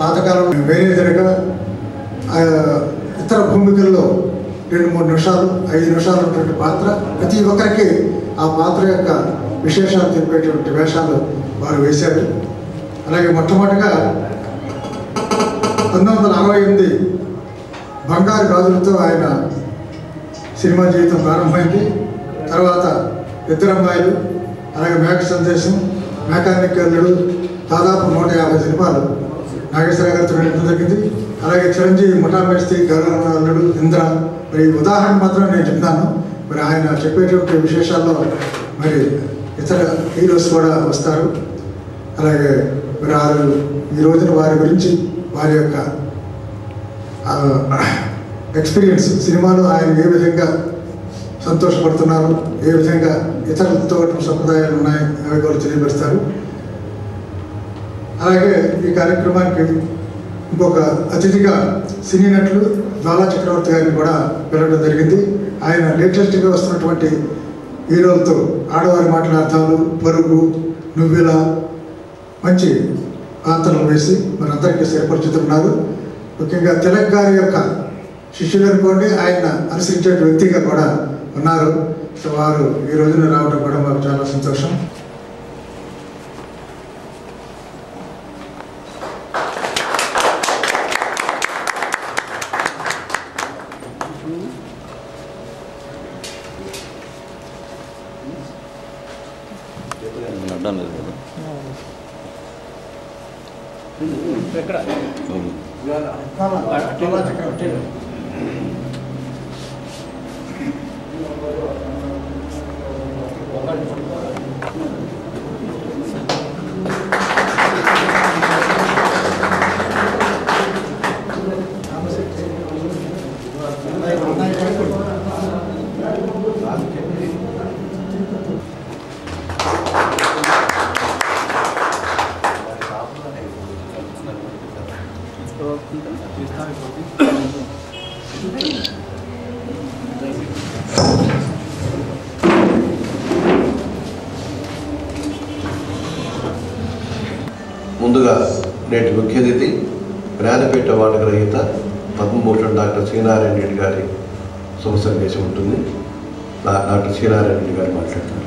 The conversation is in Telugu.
పాతకాలంలో మేనేజర్గా ఆ, ఇతర భూమికల్లో రెండు మూడు నిమిషాలు ఐదు నిమిషాలు ఉన్నటువంటి పాత్ర ప్రతి ఒక్కరికి ఆ పాత్ర యొక్క విశేషాలు తెలిపేటువంటి వేషాలు వారు వేశారు. అలాగే మొట్టమొదటిగా పంతొమ్మిది వందల అరవై ఎనిమిది బంగారు గాజులతో ఆయన సినిమా జీవితం ప్రారంభమైంది. తర్వాత ఇద్దరు అలాగే మేక సందేశం మెకానిక్ అల్లుడు దాదాపు నూట యాభై సినిమాలు నాగేశ్వర గారితో నడపడం జరిగింది అలాగే చిరంజీవి ముఠామేస్తి గరుడ అల్లుడు ఇంద్ర. మరి ఈ ఉదాహరణ మాత్రం నేను చెప్తాను. మరి ఆయన చెప్పేటువంటి విశేషాల్లో మరి ఇతర హీరోస్ కూడా వస్తారు. అలాగే మరి వారు ఈ రోజున వారి గురించి వారి యొక్క ఎక్స్పీరియన్స్ సినిమాలో ఆయన ఏ విధంగా సంతోషపడుతున్నారు ఏ విధంగా ఇతరులతో సంప్రదాయాలు ఉన్నాయి అవి కూడా తెలియపరుస్తారు. అలాగే ఈ కార్యక్రమానికి ఇంకొక అతిథిగా సినీ నటులు బాలా చక్రవర్తి గారిని కూడా పిలవడం జరిగింది. ఆయన లేటెస్ట్గా వస్తున్నటువంటి హీరోలతో ఆడవారి మాటల అర్థాలు పరుగు నువ్వెలా మంచి పాత్రలు వేసి మనందరికీ సుపరిచితున్నారు ముఖ్యంగా తిలక్ గారి యొక్క శిష్యులు అనుకోండి ఆయన అనుసరించే వ్యక్తిగా కూడా ఉన్నారు. సో వారు ఈ రోజున రావడం కూడా మాకు చాలా సంతోషం. なん。だけど。う。ముందుగా నేటి ముఖ్య అతిథి జ్ఞానపీఠ అవార్డు గ్రహీత పద్మభూషణ్ డాక్టర్ శ్రీనారాయణ రెడ్డి గారి శుభ సందేశం ఉంటుంది. డాక్టర్ శ్రీనారాయణ రెడ్డి గారు మాట్లాడుతున్నారు.